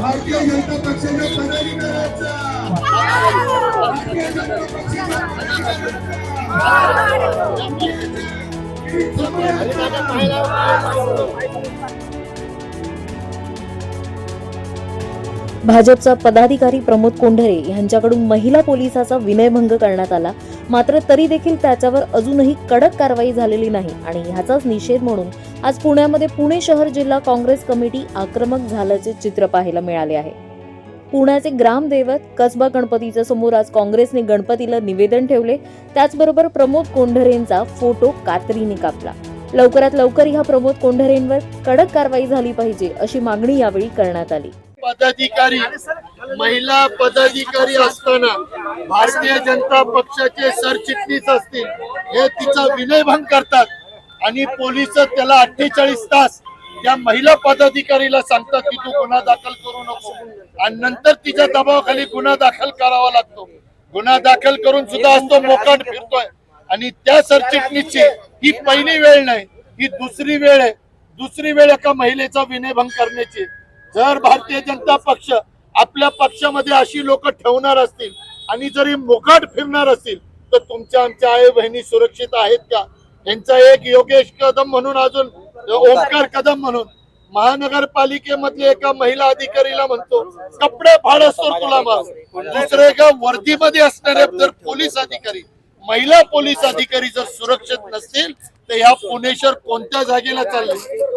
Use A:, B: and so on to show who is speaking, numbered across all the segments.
A: भारतीय जनता पक्षाच्या पदाधिकाऱ्यांचा. भारतीय जनता पक्षाच्या
B: भाजपचा पदाधिकारी प्रमोद कोंढरे यांच्याकडून महिला पोलिसाचा विनयभंग करण्यात आला. मात्र तरी देखील त्याच्यावर अजूनही कडक कारवाई झालेली नाही आणि ह्याचाच निषेध म्हणून आज पुण्यामध्ये पुणे शहर जिल्हा काँग्रेस कमिटी आक्रमक झाल्याचे चित्र पाहायला मिळाले आहे. पुण्याचे ग्रामदैवत कसबा गणपतीच्या समोर आज काँग्रेसने गणपतीला निवेदन ठेवले. त्याचबरोबर प्रमोद कोंढरेंचा फोटो कात्रीने कापला. लवकरात लवकर ह्या प्रमोद कोंढरेंवर कडक कारवाई झाली पाहिजे अशी मागणी यावेळी करण्यात आली.
C: पदाधिकारी महिला पदाधिकारी असताना भारतीय जनता पक्षाचे सरचिटणीस असतील हे तिचा विनयभंग करतात. आणि पोलीस त्याला अठ्ठेचाळीस तास त्या महिला पदाधिकारीला सांगतात की तू गुन्हा दाखल करू नको. आणि नंतर तिच्या दबावाखाली गुन्हा दाखल करावा लागतो. गुन्हा दाखल करून सुद्धा असतो मोकाट फिरतोय. आणि त्या सरचिटणीसची ही पहिली वेळ नाही ही दुसरी वेळ आहे. दुसरी वेळ एका महिलेचा विनयभंग करण्याची. जर भारतीय जनता पक्ष आपल्या पक्षामध्ये अशी लोक ठेवणार असतील आणि जरी मोकाट फिरणार असतील तर तुमच्या आमच्या आई बहिणी सुरक्षित आहेत का? यांचा एक योगेश कदम म्हणून अजून ओंकार कदम म्हणून महानगरपालिकेमधले एका महिला अधिकारीला म्हणतो कपडे फाड असतो तुला मग दुसरे एका वर्दीमध्ये असणारे जर पोलीस अधिकारी महिला पोलीस अधिकारी जर सुरक्षित नसतील तर ह्या पुणेश्वर कोणत्या जागेला चालले?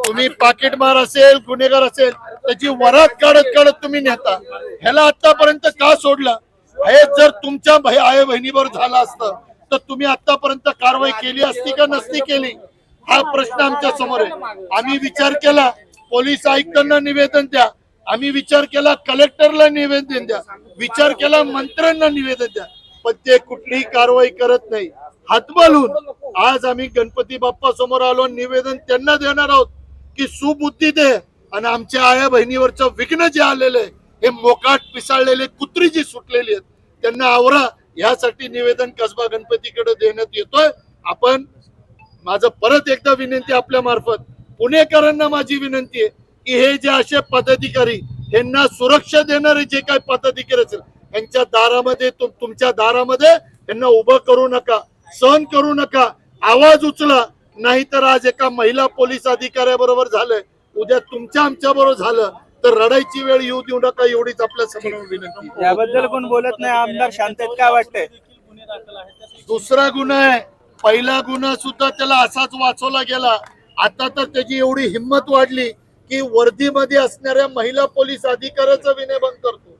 C: तुम्ही पाकिटमार असेल गुन्हेगार असेल त्याची वरात काढत काढत तुम्ही नेता ह्याला आतापर्यंत का सोडलं? हे जर तुमच्या आई बहिणीवर झालं असतं तर तुम्ही आतापर्यंत कारवाई केली असती का नसती केली? हा प्रश्न आमच्यासमोर आहे. आम्ही विचार केला पोलीस आयुक्तांना निवेदन द्या. आम्ही विचार केला कलेक्टरला निवेदन द्या. विचार केला मंत्र्यांना निवेदन द्या. पण ते कुठलीही कारवाई करत नाही. हातबलून आज आम्ही गणपती बाप्पा समोर आलो आणि निवेदन त्यांना देणार आहोत की सुबुद्धी दे आणि आमच्या आया बहिणीवरचं विघ्न जे आलेलं आहे हे मोकाट पिसाळलेले कुत्री जी सुटलेली आहेत त्यांना आवरा. यासाठी निवेदन कसबा गणपतीकडे देण्यात येतोय. आपण माझं परत एकदा विनंती आपल्या मार्फत पुणेकरांना माझी विनंती आहे की हे जे असे पदाधिकारी यांना सुरक्षा देणारे जे काही पदाधिकारी असेल यांच्या दारामध्ये तुम- तुमच्या दारामध्ये यांना उभं करू नका सहन करू नका. आवाज उचला नाहीतर आज एका महिला पोलीस अधिकाऱ्याबरोबर झालंय. उद्या तुमच्या आमच्या बरोबर झालं तर रडायची वेळ येऊ देऊ नका एवढीच आपल्यासमोर विनंती.
D: याबद्दल कोण बोलत नाही आमदार शांत आहेत काय वाटतंय?
C: दुसरा गुन्हा आहे पहिला गुन्हा सुद्धा त्याला असाच वाचवला गेला. आता तर त्याची एवढी हिंमत वाढली की वर्दीमध्ये असणाऱ्या महिला पोलीस अधिकाऱ्याचा विनयभंग करतो.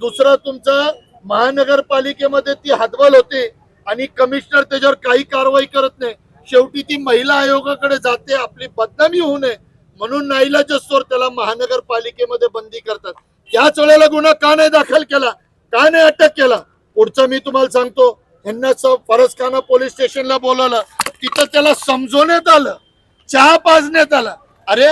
C: दुसरा तुमचा महानगरपालिकेमध्ये ती हातबल होते आणि कमिशनर त्याच्यावर काही कारवाई करत नाही. शेवटी ती महिला आयोगाकडे जाते आपली बदनामी होऊ नये म्हणून नाईलाजस्तोर त्याला महानगरपालिकेमध्ये बंदी करतात. त्याच वेळेला गुन्हा का नाही दाखल केला? का नाही अटक केला? पुढचं मी तुम्हाला सांगतो यांना फरसखाना पोलीस स्टेशनला बोलावलं. तिथं त्याला समजवण्यात आलं चहा पाजण्यात आला. अरे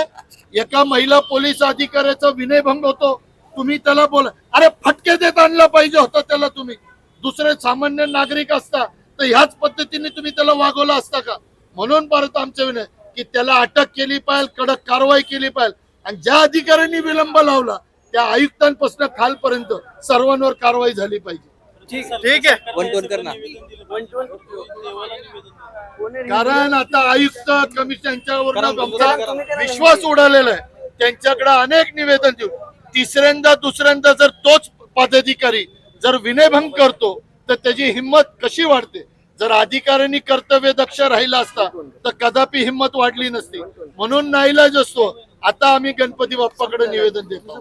C: एका महिला पोलीस अधिकाऱ्याचा विनयभंग होतो. तुम्ही त्याला बोला अरे फटके देत आणला पाहिजे होता त्याला तुम्ही. दुसरे सामान्य नागरिक असता तर ह्याच पद्धतीने तुम्ही त्याला वागवलं असता का? म्हणून परत आमचं विनय की त्याला अटक केली पाहिजे कडक कारवाई केली पाहिजे. आणि ज्या अधिकाऱ्यांनी विलंब लावला त्या आयुक्तांपासून खालपर्यंत सर्वांवर कारवाई झाली पाहिजे.
D: ठीक आहे.
E: वन टोन कर ना.
C: कारण आता आयुक्त कमिशन यांच्यावर आमचा विश्वास उडालेला आहे. त्यांच्याकडे अनेक निवेदन देऊ. तिसऱ्यांदा दुसऱ्यांदा जर तोच पदाधिकारी जर विनयभंग करतो तर त्याची हिंमत कशी वाढते? जर अधिकाऱ्यांनी कर्तव्य दक्ष राहिला असता तर कदापि हिंमत वाढली नसती. म्हणून नाईलाज असतो. आता आम्ही गणपती बाप्पाकडे निवेदन देतो.